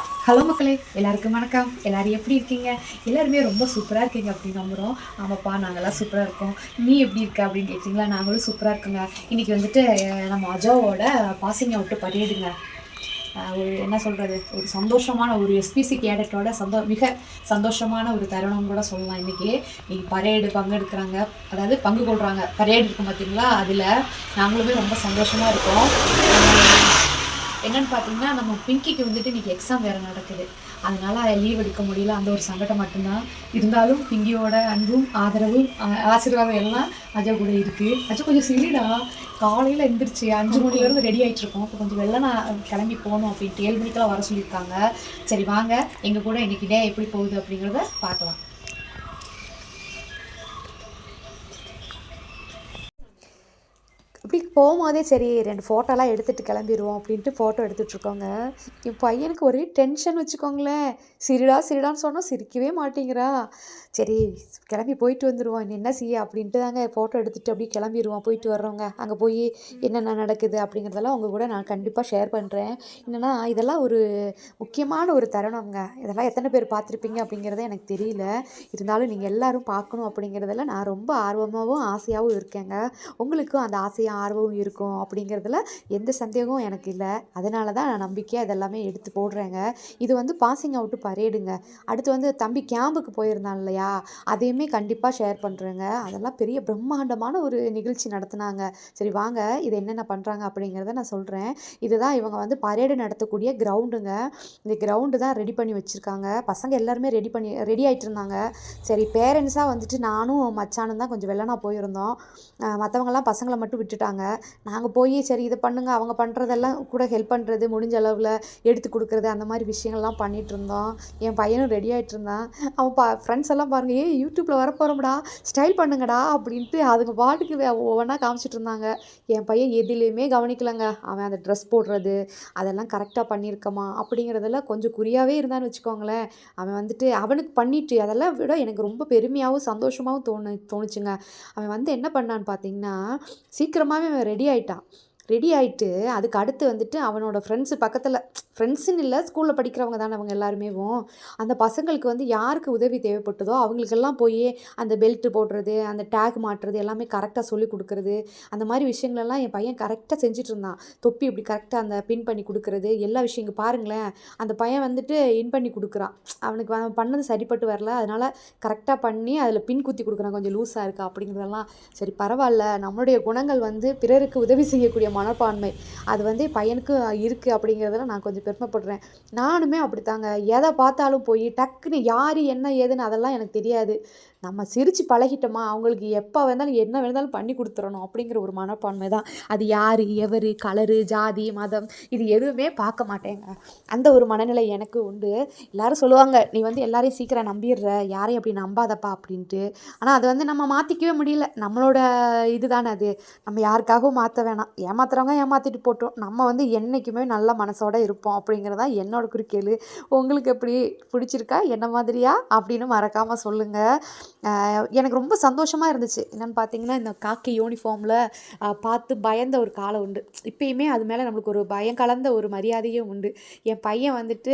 Hello மக்களே. எல்லாருக்கும் வணக்கம். எல்லோரும் எப்படி இருக்கீங்க? எல்லாருமே ரொம்ப சூப்பராக இருக்கீங்க அப்படின்னு நம்புகிறோம் ஆமாப்பா நாங்கள்லாம் சூப்பராக இருக்கோம். நீ எப்படி இருக்க அப்படின்னு கேட்டிங்களா? நாங்களும் சூப்பராக இருக்கோங்க. இன்றைக்கி வந்துட்டு நம்ம அஜாவோட பாசிங் அவுட்டு பரேடுங்க ஒரு என்ன சொல்கிறது ஒரு சந்தோஷமான ஒரு எஸ்பிசி கேடட்டோட சந்தோ மிக சந்தோஷமான ஒரு தருணம் கூட சொல்லலாம் இன்றைக்கி இன்றைக்கி பரேடு பங்கெடுக்கிறாங்க. அதாவது பங்கு கொள்கிறாங்க பரேடு இருக்கும் பார்த்தீங்களா அதில் நாங்களுமே ரொம்ப சந்தோஷமாக இருக்கோம். என்னன்னு பார்த்தீங்கன்னா நம்ம பிங்கிக்கு வந்துட்டு இன்னைக்கு எக்ஸாம் வேறு நடக்குது. அதனால லீவ் எடுக்க முடியல. அந்த ஒரு சங்கடம் மட்டும்தான். இருந்தாலும் பிங்கியோட அன்பும் ஆதரவும் ஆசீர்வாதம் எல்லாம் அஜய் கூட இருக்குது அஜய் கொஞ்சம் சிரிடா காலையில் எந்திரிச்சு அஞ்சு மணிலேருந்து ரெடி ஆகிட்டு இருக்கோம் இப்போ கொஞ்சம் வெளில நான் கிளம்பி போகணும் அப்படின்ட்டு ஏழு மணிக்கெல்லாம் வர சொல்லியிருக்காங்க. சரி வாங்க. எங்கள் கூட இன்னைக்கு டே எப்படி போகுது அப்படிங்கிறத பார்க்கலாம். இப்படி போகும்போதே சரி ரெண்டு ஃபோட்டோலாம் எடுத்துகிட்டு கிளம்பிடுவோம் அப்படின்ட்டு ஃபோட்டோ எடுத்துட்ருக்கோங்க. என் பையனுக்கு ஒரே டென்ஷன் வச்சுக்கோங்களேன். சிரிடா சிரிடான்னு சொன்னால் சிரிக்கவே மாட்டேங்கிறா. சரி கிளம்பி போயிட்டு வந்துடுவோம் என்ன செய்ய அப்படின்ட்டு தாங்க ஃபோட்டோ எடுத்துகிட்டு அப்படியே கிளம்பிடுவோம் போயிட்டு வர்றவங்க அங்கே போய் என்னென்ன நடக்குது அப்படிங்கிறதெல்லாம் அவங்க கூட நான் கண்டிப்பாக ஷேர் பண்ணுறேன் என்னென்னா இதெல்லாம் ஒரு முக்கியமான ஒரு தருணம்ங்க. இதெல்லாம் எத்தனை பேர் பார்த்துருப்பீங்க அப்படிங்கிறத எனக்கு தெரியல. இருந்தாலும் நீங்கள் எல்லோரும் பார்க்கணும் அப்படிங்கிறதெல்லாம் நான் ரொம்ப ஆர்வமாகவும் ஆசையாகவும் இருக்கேங்க. உங்களுக்கும் அந்த ஆசையாக ஆர்வமும் இருக்கும் அப்படிங்கிறதுல எந்த சந்தேகமும் எனக்கு இல்லை. அதனால தான் நான் நம்பிக்கையாக இதெல்லாமே எடுத்து போடுறேங்க. இது வந்து பாசிங் அவுட்டு பரேடுங்க. அடுத்து வந்து தம்பி கேம்புக்கு போயிருந்தான் இல்லையா? அதையுமே கண்டிப்பாக ஷேர் பண்ணுறேங்க அதெல்லாம் பெரிய பிரம்மாண்டமான ஒரு நிகழ்ச்சி நடத்துனாங்க. சரி வாங்க. இது என்னென்ன பண்ணுறாங்க அப்படிங்கிறத நான் சொல்கிறேன் இதுதான் இவங்க வந்து பரேடு நடத்தக்கூடிய கிரவுண்டுங்க இந்த கிரவுண்டு தான் ரெடி பண்ணி வச்சுருக்காங்க. பசங்க எல்லாருமே ரெடி பண்ணி ரெடி ஆகிட்டு இருந்தாங்க. சரி பேரண்ட்ஸாக வந்துட்டு நானும் மச்சானும் தான் கொஞ்சம் வெள்ளனா போயிருந்தோம். மற்றவங்கெல்லாம் பசங்களை மட்டும் விட்டுட்டு சொல்லிட்டாங்க. நாங்கள் போய் சரி இதை பண்ணுங்க அவங்க பண்ணுறதெல்லாம் கூட ஹெல்ப் பண்ணுறது முடிஞ்ச அளவில் எடுத்து கொடுக்குறது அந்த மாதிரி விஷயங்கள்லாம் பண்ணிகிட்டு இருந்தோம். என் பையனும் ரெடி ஆகிட்டு இருந்தான். அவன் பா ஃப்ரெண்ட்ஸ் எல்லாம் பாருங்க ஏ யூடியூப்பில் வரப்போகிறோம்டா ஸ்டைல் பண்ணுங்கடா அப்படின்ட்டு அதுங்க பாட்டுக்கு ஒவ்வொன்றா காமிச்சிட்டு இருந்தாங்க. என் பையன் எதுலேயுமே கவனிக்கலைங்க. அவன் அந்த ட்ரெஸ் போடுறது அதெல்லாம் கரெக்டாக பண்ணியிருக்கமா அப்படிங்கிறதெல்லாம் கொஞ்சம் குறியாகவே இருந்தான்னு வச்சுக்கோங்களேன். அவன் வந்துட்டு அவனுக்கு பண்ணிட்டு அதெல்லாம் விட எனக்கு ரொம்ப பெருமையாகவும் சந்தோஷமாகவும் தோணு தோணுச்சுங்க. அவன் வந்து என்ன பண்ணான்னு பார்த்தீங்கன்னா சீக்கிரமாகவே அவன் ரெடி ஆயிட்டான். ரெடி ஆகிட்டு அதுக்கு அடுத்து வந்துட்டு அவனோட ஃப்ரெண்ட்ஸு பக்கத்தில் ஃப்ரெண்ட்ஸுன்னு இல்லை ஸ்கூலில் படிக்கிறவங்க தானே அவங்க எல்லாருமேவும் அந்த பசங்களுக்கு வந்து யாருக்கு உதவி தேவைப்பட்டதோ அவங்களுக்கெல்லாம் போய் அந்த பெல்ட்டு போடுறது அந்த டேக் மாட்டுறது எல்லாமே கரெக்டாக சொல்லி கொடுக்குறது அந்த மாதிரி விஷயங்களெல்லாம் என் பையன் கரெக்டாக செஞ்சுட்டு இருந்தான். தொப்பி இப்படி கரெக்டாக அந்த பின் பண்ணி கொடுக்குறது எல்லா விஷயங்க பாருங்களேன் அந்த பையன் வந்துட்டு இன் பண்ணி கொடுக்குறான். அவனுக்கு அவன் பண்ணது சரிப்பட்டு வரல அதனால் கரெக்டாக பண்ணி அதில் பின் குத்தி கொடுக்குறான் கொஞ்சம் லூஸாக இருக்கா அப்படிங்கிறதெல்லாம். சரி பரவாயில்ல நம்மளுடைய குணங்கள் வந்து பிறருக்கு உதவி செய்யக்கூடிய மனப்பான்மை. அது வந்து என் பையனுக்கு இருக்குது அப்படிங்கிறதுல நான் கொஞ்சம் பெருமைப்படுறேன். நானுமே அப்படித்தாங்க. எதை பார்த்தாலும் போய் டக்குன்னு யார் என்ன ஏதுன்னு அதெல்லாம் எனக்கு தெரியாது. நம்ம சிரித்து பழகிட்டோமா அவங்களுக்கு எப்போ வேணாலும் என்ன வேணாலும் பண்ணி கொடுத்துறணும் அப்படிங்கிற ஒரு மனப்பான்மை தான். அது யார் எவர் கலரு ஜாதி மதம் இது எதுவுமே பார்க்க மாட்டேங்க. அந்த ஒரு மனநிலை எனக்கு உண்டு. எல்லோரும் சொல்லுவாங்க நீ வந்து எல்லாரையும் சீக்கிரம் நம்பிடுற யாரையும் அப்படி நம்பாதப்பா அப்படின்ட்டு. ஆனால் அது வந்து நம்ம மாற்றிக்கவே முடியல. நம்மளோட இதுதானே அது. நம்ம யாருக்காகவும் மாற்ற வேணாம். ஏமாத்துறவங்க ஏமாற்றிட்டு போட்டோம். நம்ம வந்து என்றைக்குமே நல்ல மனசோடு இருப்போம் அப்படிங்கிறதா என்னோட குறிக்கேள். உங்களுக்கு எப்படி பிடிச்சிருக்கா? என்ன மாதிரியா? அப்படின்னு மறக்காமல் சொல்லுங்கள் எனக்கு ரொம்ப சந்தோஷமாக இருந்துச்சு. என்னென்னு பார்த்தீங்கன்னா இந்த காக்கி யூனிஃபார்மில் பார்த்து பயந்த ஒரு காலம் உண்டு. இப்பயுமே அது மேலே நம்மளுக்கு ஒரு பயம் கலந்த ஒரு மரியாதையும் உண்டு. என் பையன் வந்துட்டு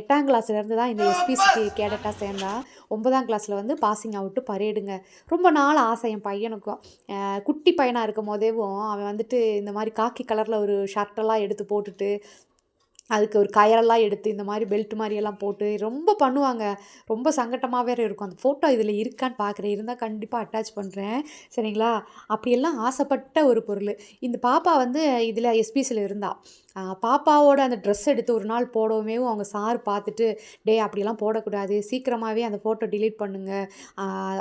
எட்டாம் கிளாஸ்லேருந்து தான் இந்த எஸ்பிசிக்கு கேடட்டாக சேர்ந்தான் ஒன்பதாம் கிளாஸில் வந்து பாசிங் அவுட்டு பரேடுங்க. ரொம்ப நாள் ஆசை என் பையனுக்கும். குட்டி பையனாக இருக்கும் போதேவும் அவன் வந்துட்டு இந்த மாதிரி காக்கி கலரில் ஒரு ஷர்ட்டெல்லாம் எடுத்து போட்டுட்டு அதுக்கு ஒரு கயரெல்லாம் எடுத்து இந்த மாதிரி பெல்ட் மாதிரியெல்லாம் போட்டு ரொம்ப பண்ணுவாங்க. ரொம்ப சங்கட்டமாக வேற இருக்கும். அந்த ஃபோட்டோ இதில் இருக்கான்னு பார்க்குறேன் இருந்தால் கண்டிப்பாக அட்டாச் பண்ணுறேன் சரிங்களா? அப்படியெல்லாம் ஆசைப்பட்ட ஒரு பொருள். இந்த பாப்பா வந்து இதில் எஸ்பிசியில் இருந்தா. பாப்பாவோட அந்த ட்ரெஸ் எடுத்து ஒரு நாள் போடவுமே அவங்க சார் பார்த்துட்டு டே அப்படிலாம் போடக்கூடாது. சீக்கிரமாகவே அந்த ஃபோட்டோ டிலீட் பண்ணுங்கள்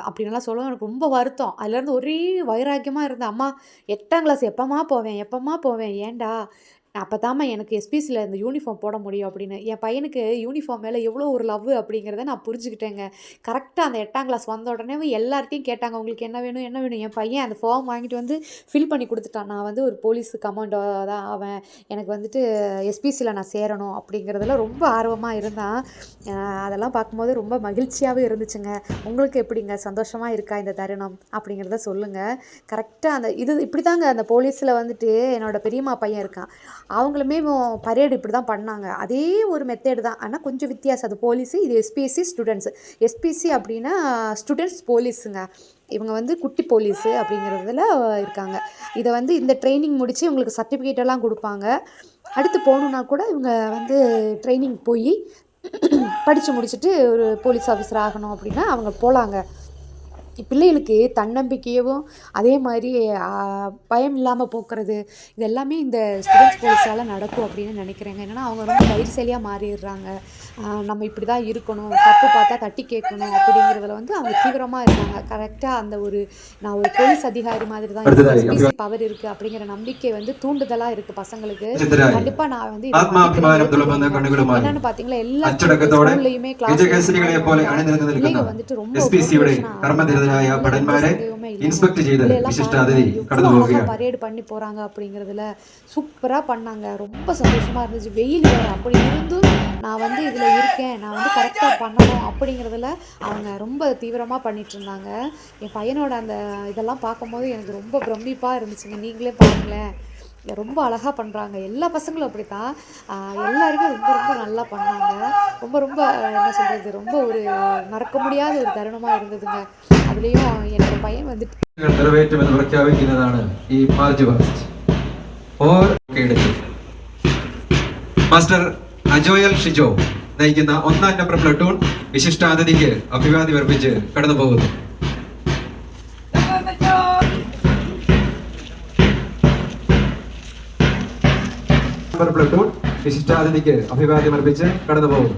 அப்படின்லாம் சொல்லவும் எனக்கு ரொம்ப வருத்தம். அதுலேருந்து ஒரே வைராக்கியமாக இருந்தேன். அம்மா எட்டாம் கிளாஸ் எப்போம்மா போவேன்? எப்போம்மா போவேன்? ஏன்டா? அப்போ தாம்மா எனக்கு எஸ்பிசியில் இந்த யூனிஃபார்ம் போட முடியும் அப்படின்னு. என் பையனுக்கு யூனிஃபார்ம் மேலே எவ்வளோ ஒரு லவ் அப்படிங்கிறத நான் புரிஞ்சுக்கிட்டேங்க. கரெக்டாக அந்த எட்டாம் கிளாஸ் வந்த உடனே எல்லார்ட்டையும் கேட்டாங்க உங்களுக்கு என்ன வேணும் என்ன வேணும்? என் பையன் அந்த ஃபார்ம் வாங்கிட்டு வந்து ஃபில் பண்ணி கொடுத்துட்டான். நான் வந்து ஒரு போலீஸ் கமாண்டோ தான் அவன் எனக்கு வந்துட்டு எஸ்பிசியில் நான் சேரணும் அப்படிங்கிறதுல ரொம்ப ஆர்வமாக இருந்தான். அதெல்லாம் பார்க்கும்போது ரொம்ப மகிழ்ச்சியாகவே இருந்துச்சுங்க. உங்களுக்கு எப்படிங்க? சந்தோஷமாக இருக்கா இந்த தருணம்? அப்படிங்கிறத சொல்லுங்கள் கரெக்டாக அந்த இது இப்படி தாங்க அந்த போலீஸில் வந்துட்டு என்னோட பெரியம்மா பையன் இருக்கான். அவங்களுமே பரேடு இப்படி தான் பண்ணாங்க. அதே ஒரு மெத்தேடு தான். ஆனால் கொஞ்சம் வித்தியாசம். அது போலீஸு இது எஸ்பிஎஸ்சி ஸ்டூடெண்ட்ஸு எஸ்பிஎஸ்சி அப்படின்னா ஸ்டூடெண்ட்ஸ் போலீஸுங்க இவங்க வந்து குட்டி போலீஸு அப்படிங்கிறதுல இருக்காங்க. இதை வந்து இந்த ட்ரைனிங் முடித்து இவங்களுக்கு சர்டிஃபிகேட் எல்லாம் கொடுப்பாங்க. அடுத்து போகணுன்னா கூட இவங்க வந்து ட்ரைனிங் போய் படித்து முடிச்சுட்டு ஒரு போலீஸ் ஆஃபீஸர் ஆகணும் அப்படின்னா அவங்க போகலாங்க பிள்ளைகளுக்கு தன்னம்பிக்கையவும் அதே மாதிரி பயம் இல்லாமல் போக்குறது இது எல்லாமே இந்த ஸ்டூடெண்ட்ஸ் போலீஸால் நடக்கும் அப்படின்னு நினைக்கிறேங்க. என்னென்னா அவங்க ரொம்ப தைரியசலியாக மாறிடுறாங்க. நம்ம இப்படி தான் இருக்கணும் தப்பு பார்த்தா தட்டி கேட்கணும் அப்படிங்கிறதுல வந்து அவங்க தீவிரமாக இருக்காங்க. கரெக்டாக அந்த ஒரு நான் ஒரு போலீஸ் அதிகாரி மாதிரி தான் பவர் இருக்குது அப்படிங்கிற நம்பிக்கை வந்து தூண்டுதலாக இருக்குது பசங்களுக்கு. கண்டிப்பாக நான் வந்து என்னென்னு பார்த்தீங்களா எல்லா ஸ்கூல்லையுமே கிளாஸ் பிள்ளைங்க வந்துட்டு ரொம்ப എസ് പി സിയുടെ motivation ஆ കർമ്മനിരതരായ அதுல ഭടന്മാരെ எந்த சந்தேகமே இல்லைங்க. ഇൻസ്പെക്ട് ചെയ്ത് இதுல எல்லாம் വിശിഷ്ടാതിഥി பாருங்க, കടന്നു எவ்வளவு அழகா പോവുകയാണ് பரேடு பண்ணி போறாங்க அப்படிங்கிறதுல சூப்பரா பண்ணாங்க ரொம்ப சந்தோஷமா இருந்துச்சு வெயில் வேற அப்படி இருந்தும் நான் வந்து இதுல இருக்கேன் நான் வந்து கரெக்டா பண்ணணும் அப்படிங்கிறதுல அவங்க ரொம்ப தீவிரமா பண்ணிட்டு இருந்தாங்க என் பையனோட அந்த இதெல்லாம் பார்க்கும்போது எனக்கு ரொம்ப பிரமிப்பா இருந்துச்சுங்க நீங்களே பாருங்களேன் ரொம்ப அழகாக பண்ணுறாங்க எல்லா பசங்களும் அப்படி தான் எல்லாருமே ரொம்ப ரொம்ப நல்லா பண்ணாங்க ரொம்ப ரொம்ப என்ன சொல்கிறது ரொம்ப ஒரு மறக்க முடியாத ஒரு தருணமாக இருந்ததுங்க அதுலேயும் என்னோட பையன் வந்துட்டு നിറവേറ്റുമെന്ന് പ്രഖ്യാപിക്കുന്നതാണ് ഈ മാർച്ച് പാസ്റ്റ് ഓർ എടുത്തു മാസ്റ്റർ അജോയൽ ഷിജോ നയിക്കുന്ന ഒന്നാം നമ്പർ പ്ലട്ടൂൺ വിശിഷ്ടാതിഥിക്ക് അഭിവാദ്യം അർപ്പിച്ച് കടന്നു പോകുന്നു നമ്പർ പ്ലട്ടൂൺ വിശിഷ്ടാതിഥിക്ക് അഭിവാദ്യം അർപ്പിച്ച് കടന്നു പോകുന്നു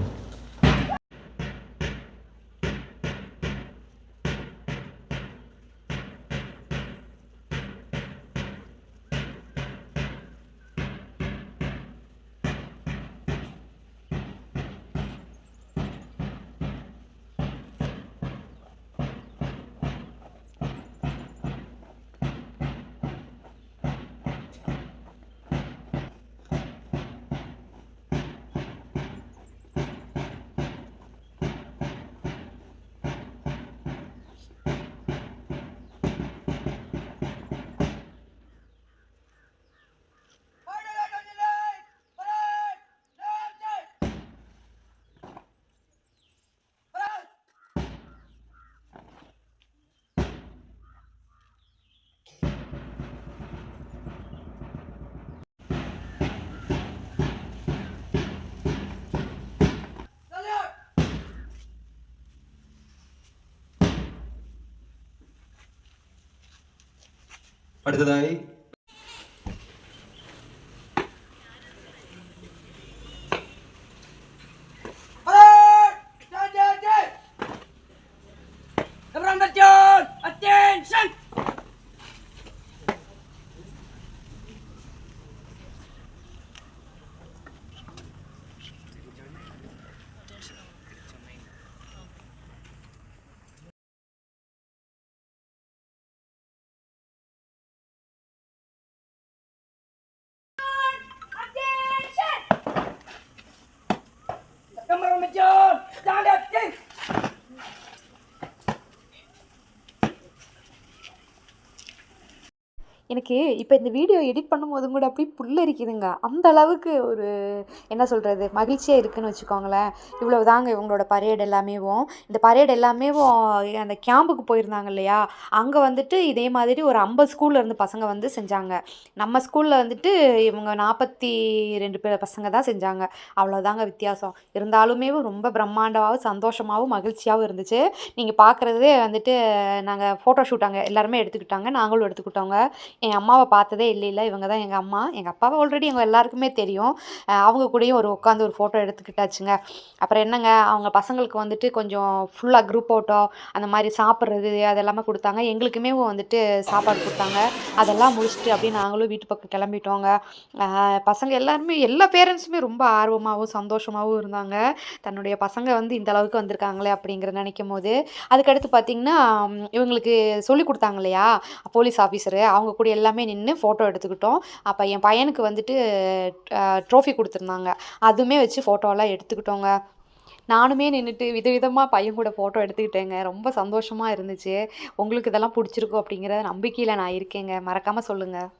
അടുത്തതായി எனக்கு இப்போ இந்த வீடியோ எடிட் பண்ணும்போதும் கூட அப்படியே புல்லரிக்குதுங்க அந்த அளவுக்கு ஒரு என்ன சொல்கிறது மகிழ்ச்சியாக இருக்குதுன்னு வச்சுக்கோங்களேன். இவ்வளோ தாங்க இவங்களோட பரேட் எல்லாமேவும். இந்த பரேட் எல்லாமேவும் அந்த கேம்புக்கு போயிருந்தாங்க இல்லையா? அங்கே வந்துட்டு இதே மாதிரி ஒரு ஐம்பது ஸ்கூலில் இருந்து பசங்க வந்து செஞ்சாங்க. நம்ம ஸ்கூலில் வந்துட்டு இவங்க நாற்பத்தி ரெண்டு பேர் பசங்க தான் செஞ்சாங்க. அவ்வளோதாங்க வித்தியாசம். இருந்தாலுமே ரொம்ப பிரம்மாண்டமாகவும் சந்தோஷமாகவும் மகிழ்ச்சியாகவும் இருந்துச்சு. நீங்கள் பார்க்குறதே வந்துட்டு நாங்கள் ஃபோட்டோ ஷூட் அங்கே எல்லாருமே எடுத்துக்கிட்டாங்க. நாங்களும் எடுத்துக்கிட்டோங்க. என் அம்மாவை பார்த்ததே இல்லை இவங்க தான் எங்கள் அம்மா. எங்கள் அப்பாவை ஆல்ரெடி எங்கள் எல்லாருக்குமே தெரியும். அவங்க கூடயும் ஒரு உட்காந்து ஒரு ஃபோட்டோ எடுத்துக்கிட்டாச்சுங்க. அப்புறம் என்னங்க அவங்க பசங்களுக்கு வந்துட்டு கொஞ்சம் ஃபுல்லாக குரூப் ஃபோட்டோ அந்த மாதிரி சாப்பிட்றது அதெல்லாமே கொடுத்தாங்க. எங்களுக்குமே வந்துட்டு சாப்பாடு கொடுத்தாங்க. அதெல்லாம் முடிச்சுட்டு அப்படியே நாங்களும் வீட்டு பக்கம் கிளம்பிட்டோங்க. பசங்க எல்லாருமே எல்லா பேரண்ட்ஸுமே ரொம்ப ஆர்வமாகவும் சந்தோஷமாகவும் இருந்தாங்க. தன்னுடைய பசங்க வந்து இந்த அளவுக்கு வந்திருக்காங்களே அப்படிங்கிற நினைக்கும் போது அதுக்கடுத்து பார்த்திங்கன்னா இவங்களுக்கு சொல்லி கொடுத்தாங்க இல்லையா போலீஸ் ஆஃபீஸரு அவங்க கூட எல்லாமே நின்று ஃபோட்டோ எடுத்துக்கிட்டோம். அப்போ என் பையனுக்கு வந்துட்டு ட்ரோஃபி கொடுத்துருந்தாங்க. அதுவுமே வச்சு ஃபோட்டோலாம் எடுத்துக்கிட்டோங்க. நானுமே நின்றுட்டு விதவிதமாக பையன் கூட ஃபோட்டோ எடுத்துக்கிட்டேங்க. ரொம்ப சந்தோஷமாக இருந்துச்சு. உங்களுக்கு இதெல்லாம் பிடிச்சிருக்கும் அப்படிங்கிற நம்பிக்கையில் நான் இருக்கேங்க. மறக்காமல் சொல்லுங்கள்